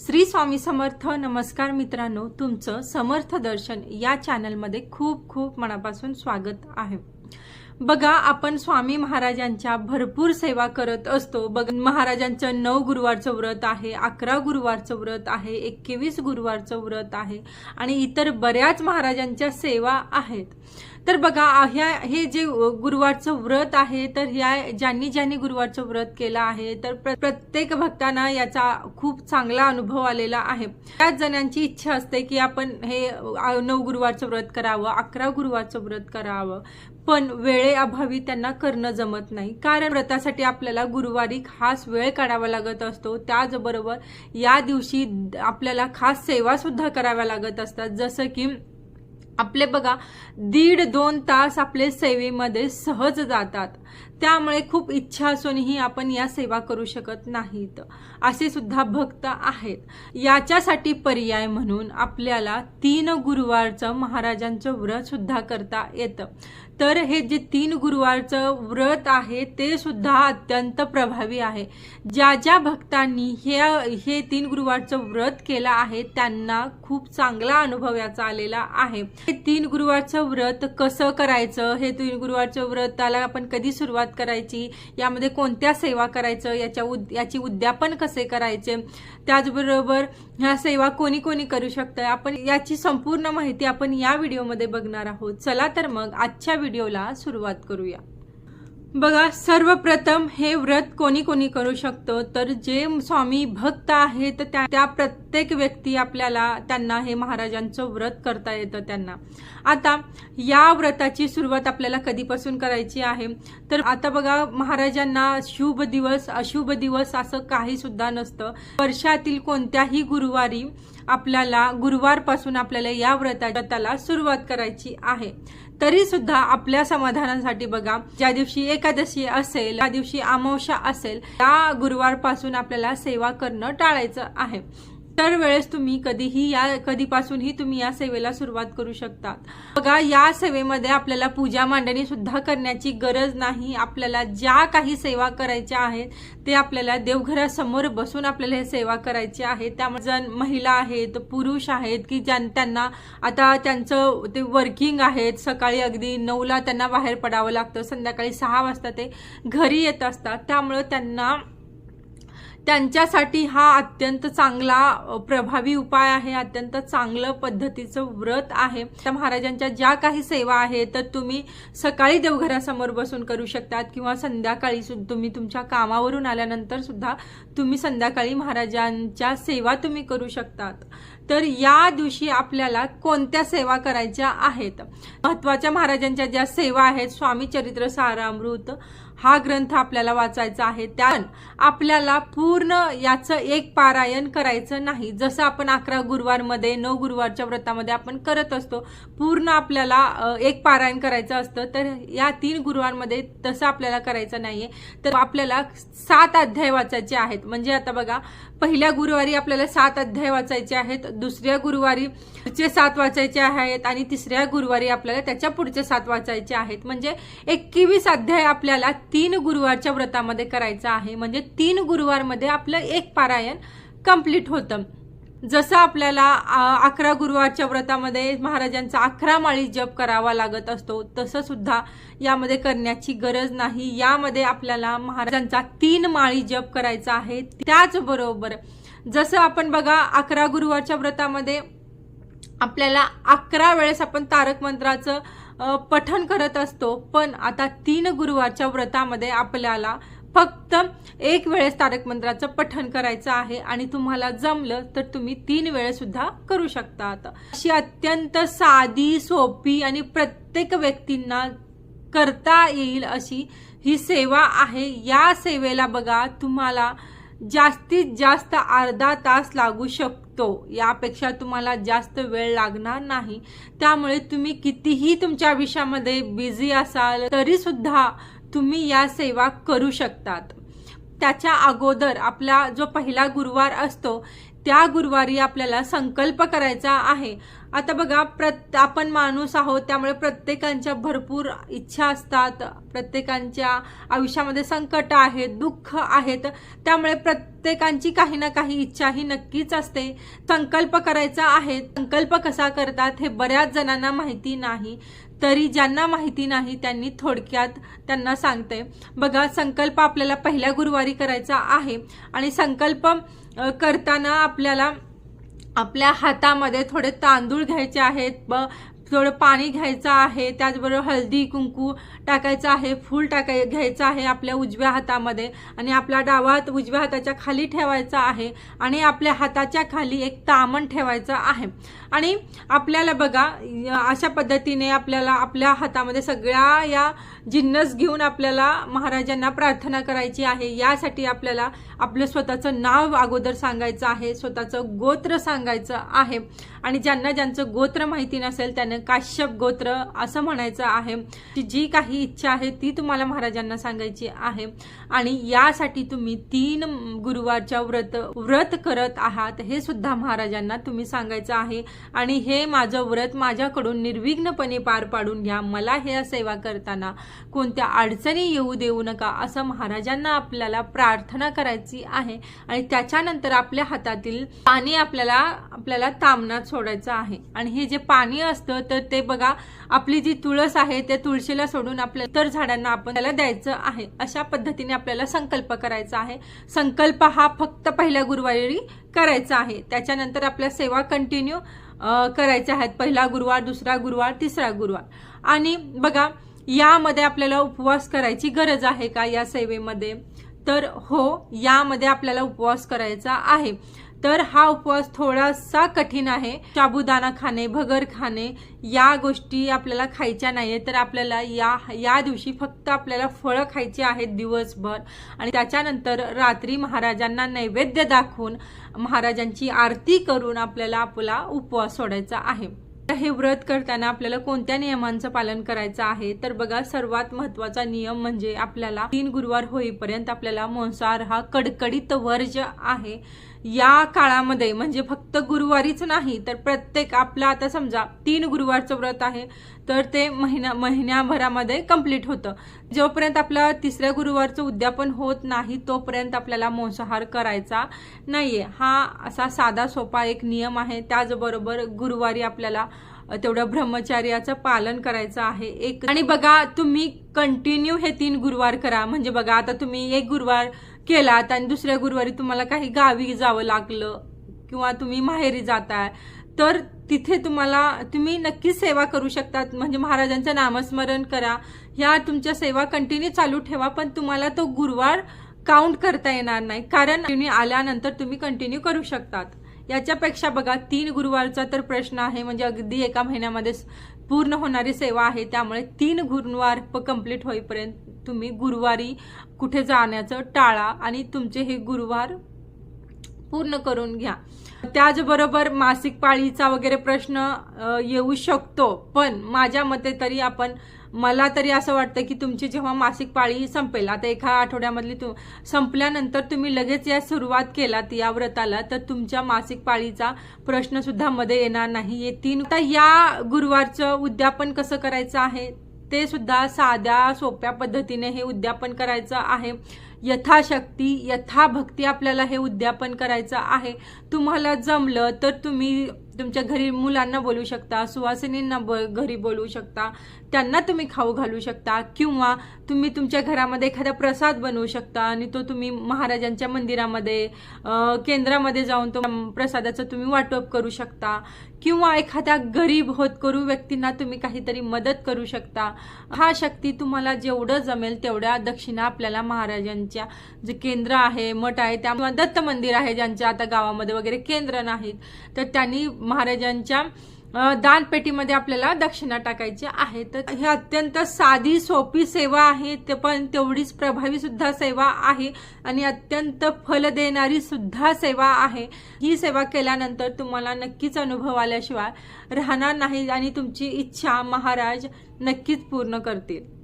श्री स्वामी समर्थ नमस्कार मित्रांनो तुमचं समर्थ दर्शन या चॅनलमध्ये खूप खूप मनापासून स्वागत आहे. बघा आपण स्वामी महाराजांच्या भरपूर सेवा करत असतो. बघ महाराजांचं नऊ गुरुवारचं व्रत आहे अकरा गुरुवारचं व्रत आहे एकवीस गुरुवारचं व्रत आहे आणि इतर बऱ्याच महाराजांच्या सेवा आहेत. तर बघा ह्या हे जे गुरुवारचं व्रत आहे तर ह्या ज्यांनी ज्यांनी गुरुवारचं व्रत केलं आहे तर प्र- प्रत्येक भक्तांना याचा खूप चांगला अनुभव आलेला आहे. त्याच जणांची इच्छा असते की आपण हे नऊ गुरुवारचं व्रत करावं अकरा गुरुवारचं व्रत करावं. पण वेळेअभावी त्यांना करणं जमत नाही. कारण व्रतासाठी आपल्याला गुरुवारी खास वेळ काढावा लागत असतो. त्याचबरोबर या दिवशी आपल्याला खास सेवा सुद्धा कराव्या लागत असतात. जसं की आपले बघा दीड दोन तास आपले सेवेमध्ये सहज जातात. त्यामुळे खूप इच्छा असूनही आपण या सेवा करू शकत नाहीत. असे सुद्धा भक्त आहेत. याच्यासाठी पर्याय म्हणून आपल्याला तीन गुरुवारचं महाराजांचं व्रत सुद्धा करता येतं. तर हे जे तीन गुरुवारचं व्रत आहे ते सुद्धा अत्यंत प्रभावी आहे. ज्या ज्या भक्तांनी हे हे तीन गुरुवारचं व्रत केलं आहे त्यांना खूप चांगला अनुभव याचा आलेला आहे. हे तीन गुरुवारचं व्रत कसं करायचं? हे तीन गुरुवारचं व्रताला आपण कधी सुरुवात करायची यामध्ये कोणत्या सेवा करायचं याच्या उद याची उद्यापन कसे करायचे त्याचबरोबर ह्या सेवा कोणी कोणी करू शकतं आपण याची संपूर्ण माहिती आपण या व्हिडिओमध्ये बघणार आहोत. चला तर मग आजच्या व्हिडिओला सुरुवात करूया. बघा सर्वप्रथम हे व्रत कोणी कोणी करू शकतं? तर जे स्वामी भक्त आहेत त्या त्या प्रत्येक व्यक्ती आपल्याला त्यांना हे महाराजांचं व्रत करता येतं त्यांना. आता या व्रताची सुरुवात आपल्याला कधीपासून करायची आहे? तर आता बघा महाराजांना शुभ दिवस अशुभ दिवस असं काही सुद्धा नसतं. वर्षातील कोणत्याही गुरुवारी आपल्याला गुरुवारपासून आपल्याला या व्रताला सुरुवात करायची आहे. तरी सुद्धा आपल्या समाधानासाठी बघा ज्या दिवशी एकादशी असेल त्या दिवशी अमावस्या असेल त्या गुरुवारपासून आपल्याला सेवा करणं टाळायचं आहे. तर वेळेस तुम्ही कधीही या कधीपासूनही तुम्ही या सेवेला सुरुवात करू शकतात. बघा या सेवेमध्ये आपल्याला पूजा मांडणी सुद्धा करण्याची गरज नाही. आपल्याला ज्या काही सेवा करायच्या आहेत ते आपल्याला देवघरासमोर बसून आपल्याला हे सेवा करायची आहे त्यामुळे जण महिला आहेत पुरुष आहेत की ज्यां त्यांना आता त्यांचं ते वर्किंग आहेत सकाळी अगदी नऊला त्यांना बाहेर पडावं लागतं संध्याकाळी सहा वाजता ते घरी येत असतात. त्यामुळं त्यांना त्यांच्यासाठी हा अत्यंत चांगला प्रभावी उपाय आहे अत्यंत चांगलं पद्धतीचं व्रत आहे. त्या महाराजांच्या ज्या काही सेवा आहेत तर तुम्ही सकाळी देवघरासमोर बसून करू शकतात किंवा संध्याकाळी सु- तुम्ही तुमच्या कामावरून आल्यानंतर सुद्धा तुम्ही संध्याकाळी महाराजांच्या सेवा तुम्ही करू शकतात. तर या दिवशी आपल्याला कोणत्या सेवा करायच्या आहेत? महत्त्वाच्या महाराजांच्या ज्या सेवा आहेत स्वामी चरित्र सारामृत हा ग्रंथ आपल्याला वाचायचा आहे. त्या आपल्याला पूर्ण याचं एक पारायण करायचं नाही. जसं आपण अकरा गुरुवारमध्ये नऊ गुरुवारच्या व्रतामध्ये आपण करत असतो पूर्ण आपल्याला एक पारायण करायचं असतं तर या तीन गुरुवारमध्ये तसं आपल्याला करायचं नाहीये. तर आपल्याला सात अध्याय वाचायचे आहेत. म्हणजे आता बघा पहिल्या गुरुवारी आपल्याला सात अध्याय वाचायचे आहेत. दुसऱ्या गुरुवारी पुढचे सात वाचायचे आहेत आणि तिसऱ्या गुरुवारी आपल्याला त्याच्या पुढचे सात वाचायचे आहेत. म्हणजे एकवीस अध्याय आपल्याला तीन गुरुवारच्या व्रतामध्ये करायचा आहे. म्हणजे तीन गुरुवारमध्ये आपलं एक पारायण कंप्लीट होतं. जसं आपल्याला अकरा गुरुवारच्या व्रतामध्ये महाराजांचा अकरा माळी जप करावा लागत असतो तसं सुद्धा यामध्ये करण्याची गरज नाही. यामध्ये आपल्याला महाराजांचा तीन माळी जप करायचा आहे. त्याचबरोबर जसं आपण बघा अकरा गुरुवारच्या व्रतामध्ये आपल्याला अकरा वेळेस आपण तारक मंत्राचं पठण करत असतो. पण आता तीन गुरुवारच्या व्रतामध्ये आपल्याला फक्त एक वेळेस तारक मंत्राचं पठण करायचं आहे आणि तुम्हाला जमलं तर तुम्ही तीन वेळेस सुद्धा करू आता अशी अत्यंत साधी सोपी आणि प्रत्येक व्यक्तींना करता येईल अशी ही सेवा आहे. या सेवेला बघा तुम्हाला जास्तीत जास्त अर्धा तास लागू शकतो. यापेक्षा तुम्हाला जास्त वेळ लागणार नाही. त्यामुळे तुम्ही कितीही तुमच्या आयुष्यामध्ये बिझी असाल तरी सुद्धा तुम्ही या सेवा करू शकतात. त्याच्या अगोदर आपला जो पहिला गुरुवार असतो त्या गुरुवारी आपल्याला संकल्प करायचा आहे. आता बघा प्रत आपण माणूस आहोत त्यामुळे प्रत्येकांच्या भरपूर इच्छा असतात प्रत्येकांच्या आयुष्यामध्ये संकट आहेत दुःख आहेत त्यामुळे प्रत्येकांची काही ना काही इच्छा ही नक्कीच असते. संकल्प करायचा आहे. संकल्प कसा करतात हे बऱ्याच जणांना माहिती नाही. तरी ज्यांना माहिती नाही त्यांनी थोडक्यात त्यांना सांगते. बघा संकल्प आपल्याला पहिल्या गुरुवारी करायचा आहे. आणि संकल्प करताना आपल्याला आपल्या हातामध्ये थोडे तांदूळ घ्यायचे आहेत ब थोडं पाणी घ्यायचं आहे त्याचबरोबर हळदी कुंकू टाकायचं आहे फूल टाकाय घ्यायचं आहे आपल्या उजव्या हातामध्ये आणि आपला डावा हात उजव्या हाताच्या खाली ठेवायचा आहे आणि आपल्या हाताच्या खाली एक तामण ठेवायचं आहे. आणि आपल्याला बघा अशा पद्धतीने आपल्याला आपल्या हातामध्ये सगळ्या या जिन्नस घेऊन आपल्याला महाराजांना प्रार्थना करायची आहे. यासाठी आपल्याला आपलं स्वतःचं नाव अगोदर सांगायचं आहे स्वतःचं गोत्र सांगायचं आहे. आणि ज्यांना ज्यांचं गोत्र माहिती नसेल त्यांना काश्यप गोत्र असं म्हणायचं आहे. जी काही इच्छा आहे ती तुम्हाला महाराजांना सांगायची आहे. आणि यासाठी तुम्ही तीन गुरुवारच्या व्रत व्रत करत आहात हे सुद्धा महाराजांना तुम्ही सांगायचं आहे. आणि हे माझं व्रत माझ्याकडून निर्विघ्नपणे पार पाडून घ्या. मला हे सेवा करताना कोणत्या अडचणी येऊ देऊ नका असं महाराजांना आपल्याला प्रार्थना करायचं आहे. आणि त्याच्यानंतर आपल्या हातातील पाणी आपल्याला आपल्याला तामणात सोडायचं आहे. आणि हे जे पाणी असतं तर ते बघा आपली जी तुळस आहे त्या तुळशीला सोडून आपल्या इतर झाडांना आपण त्याला द्यायचं आहे. अशा पद्धतीने आपल्याला संकल्प करायचा आहे. संकल्प हा फक्त पहिल्या गुरुवारी करायचा आहे. त्याच्यानंतर आपल्या सेवा कंटिन्यू करायच्या आहेत. पहिला गुरुवार दुसरा गुरुवार तिसरा गुरुवार. आणि बघा यामध्ये आपल्याला उपवास करायची गरज आहे का या सेवेमध्ये? तर हो यामध्ये आपल्याला उपवास करायचा आहे. तर हा उपवास थोडासा कठीण आहे. साबुदाणा खाणे भगर खाणे या गोष्टी आपल्याला खायच्या नाही तर आपल्याला या या दिवशी फक्त आपल्याला फळं खायची आहेत दिवसभर. आणि त्याच्यानंतर रात्री महाराजांना नैवेद्य दाखवून महाराजांची आरती करून आपल्याला आपला उपवास सोडायचा आहे. हे व्रत करताना आपल्याला कोणत्या नियमांचं पालन करायचं आहे? तर बघा सर्वात महत्त्वाचा नियम म्हणजे आपल्याला तीन गुरुवार होईपर्यंत आपल्याला मांसाहार हा कडकडीत वर्ज आहे. या काळामध्ये म्हणजे फक्त गुरुवारीच नाही तर प्रत्येक आपला आता समजा तीन गुरुवारचं व्रत आहे. तर ते महिना महिन्याभरामध्ये कंप्लीट होतं. जोपर्यंत आपलं तिसऱ्या गुरुवारचं उद्यापन होत नाही तोपर्यंत आपल्याला मांसाहार करायचा नाहीये. हा असा साधा सोपा एक नियम आहे. त्याचबरोबर गुरुवारी आपल्याला तेवढं ब्रह्मचार्याचं पालन करायचं आहे. एक आणि बघा तुम्ही कंटिन्यू हे तीन गुरुवार करा. म्हणजे बघा आता तुम्ही एक गुरुवार केलात आणि दुसऱ्या गुरुवारी तुम्हाला काही गावी जावं लागलं किंवा तुम्ही माहेरी जाताय तर तिथे तुम्हाला तुम्ही नक्कीच सेवा करू शकतात. म्हणजे महाराजांचं नामस्मरण करा. ह्या तुमच्या सेवा कंटिन्यू चालू ठेवा पण तुम्हाला तो गुरुवार काउंट करता येणार नाही. कारण तुम्ही आल्यानंतर तुम्ही कंटिन्यू करू शकतात. याच्यापेक्षा बघा तीन गुरुवारचा तर प्रश्न आहे. म्हणजे अगदी एका महिन्यामध्ये पूर्ण होणारी सेवा आहे. त्यामुळे तीन गुरुवार कंप्लीट होईपर्यंत तुम्ही गुरुवारी कुठे जाण्याचं टाळा आणि तुमचे हे गुरुवार पूर्ण करून घ्या. त्याचबरोबर मासिक पाळीचा वगैरे प्रश्न येऊ शकतो. पण माझ्या मते तरी आपण मला तरी असं वाटतं की तुमची जेव्हा मासिक पाळी संपेल आता एका आठवड्यामधली तू संपल्यानंतर तुम्ही लगेच या सुरुवात केलात या व्रताला तर तुमच्या मासिक पाळीचा प्रश्नसुद्धा मध्ये येणार नाही. हे तीन आता या गुरुवारचं उद्यापन कसं करायचं आहे? ते सुद्धा साध्या सोप्या पद्धतीने हे उद्यापन करायचं आहे. यथाशक्ती यथाभक्ती आपल्याला हे उद्यापन करायचं आहे. तुम्हाला जमलं तर तुम्ही तुमच्या घरी मुलांना बोलू शकता सुवासिनींना ब घरी बोलवू शकता त्यांना तुम्ही खाऊ घालू शकता किंवा तुम्ही तुमच्या घरामध्ये एखादा प्रसाद बनवू शकता आणि तो तुम्ही महाराजांच्या मंदिरामध्ये केंद्रामध्ये जाऊन तो प्रसादाचं तुम्ही वाटप करू शकता किंवा एखाद्या गरीब होतकरू व्यक्तींना तुम्ही काहीतरी मदत करू शकता. हा शक्ती तुम्हाला जेवढं जमेल तेवढ्या दक्षिणा आपल्याला महाराजांच्या जे केंद्र आहे मठ आहे त्या दत्त मंदिर आहे ज्यांच्या आता गावामध्ये वगैरे केंद्र नाहीत तर त्यांनी महाराजांच्या दानपेटीमध्ये आपल्याला दक्षिणा टाकायची आहे. तर ही अत्यंत साधी सोपी सेवा आहे. ते पण तेवढीच प्रभावी सुद्धा सेवा आहे आणि अत्यंत फल देणारी सुद्धा सेवा आहे. ही सेवा केल्यानंतर तुम्हाला नक्कीच अनुभव आल्याशिवाय राहणार नाही आणि तुमची इच्छा महाराज नक्कीच पूर्ण करतील.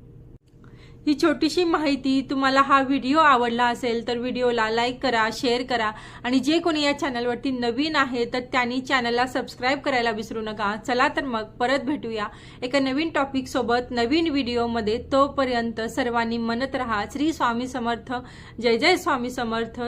ही छोटीशी माहिती तुम्हाला हा व्हिडिओ आवडला असेल तर व्हिडिओला लाईक करा शेअर करा आणि जे कोणी या चॅनलवरती नवीन आहे तर त्यांनी चॅनलला सबस्क्राईब करायला विसरू नका. चला तर मग परत भेटूया एका नवीन टॉपिकसोबत नवीन व्हिडिओमध्ये. तोपर्यंत सर्वांनी म्हणत राहा. श्री स्वामी समर्थ. जय जय स्वामी समर्थ.